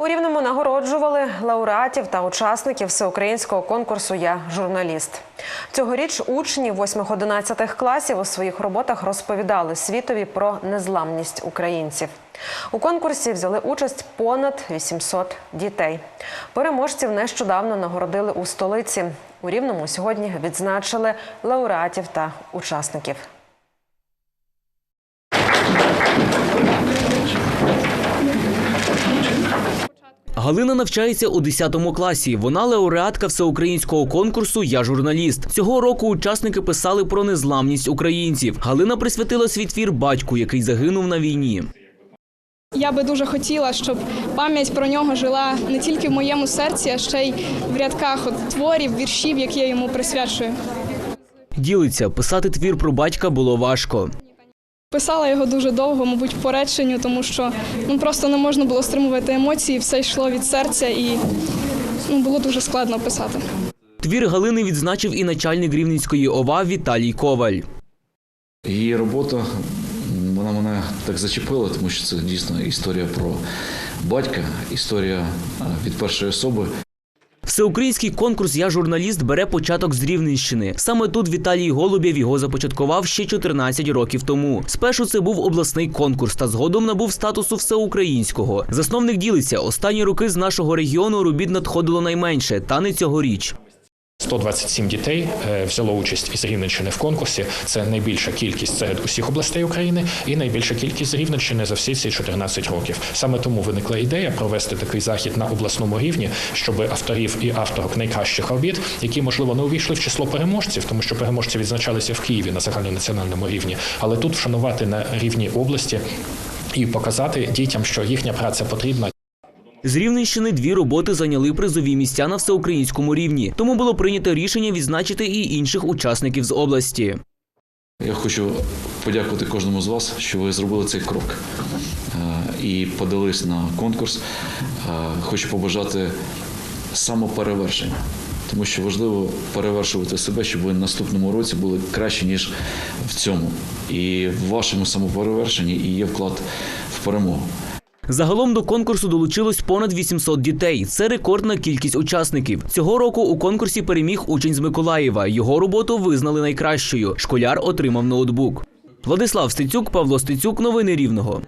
У Рівному нагороджували лауреатів та учасників всеукраїнського конкурсу Я журналіст. Цьогоріч учні 8-11 класів у своїх роботах розповідали світові про незламність українців. У конкурсі взяли участь понад 800 дітей. Переможців нещодавно нагородили у столиці. У Рівному сьогодні відзначили лауреатів та учасників. Галина навчається у 10 класі. Вона лауреатка всеукраїнського конкурсу Я журналіст. Цього року учасники писали про незламність українців. Галина присвятила свій твір батьку, який загинув на війні. Я би дуже хотіла, щоб пам'ять про нього жила не тільки в моєму серці, а ще й в рядках от творів, віршів, які я йому присвячую. Ділиться, писати твір про батька було важко. Писала його дуже довго, мабуть, по реченню, тому що ну просто не можна було стримувати емоції, все йшло від серця, і ну, було дуже складно писати. Твір Галини відзначив і начальник Рівненської ОВА Віталій Коваль. Її робота вона мене так зачепила, тому що це дійсно історія про батька, історія від першої особи. Всеукраїнський конкурс Я журналіст бере початок з Рівненщини. Саме тут Віталій Голубєв його започаткував ще 14 років тому. Спершу це був обласний конкурс, та згодом набув статусу всеукраїнського. Засновник ділиться останні роки з нашого регіону робіт надходило найменше, та не цьогоріч. 127 дітей е, взяло участь із Рівненщини в конкурсі. Це найбільша кількість серед усіх областей України і найбільша кількість з Рівненщини за всі ці 14 років. Саме тому виникла ідея провести такий захід на обласному рівні, щоб авторів і авторок найкращих робіт, які можливо не увійшли в число переможців, тому що переможці відзначалися в Києві на загальнонаціональному рівні, але тут вшанувати на рівні області і показати дітям, що їхня праця потрібна. З Рівненщини дві роботи зайняли призові місця на всеукраїнському рівні. Тому було прийнято рішення відзначити і інших учасників з області. Я хочу подякувати кожному з вас, що ви зробили цей крок е, і подались на конкурс. Е, Хочу побажати самоперевершення, тому що важливо перевершувати себе, щоб ви в наступному році були краще, ніж в цьому. І в вашому самоперевершенні і є вклад в перемогу. Загалом до конкурсу долучилось понад 800 дітей. Це рекордна кількість учасників. Цього року у конкурсі переміг учень з Миколаєва. Його роботу визнали найкращою. Школяр отримав ноутбук. Владислав Стецюк, Павло Стецюк. Новини Рівного.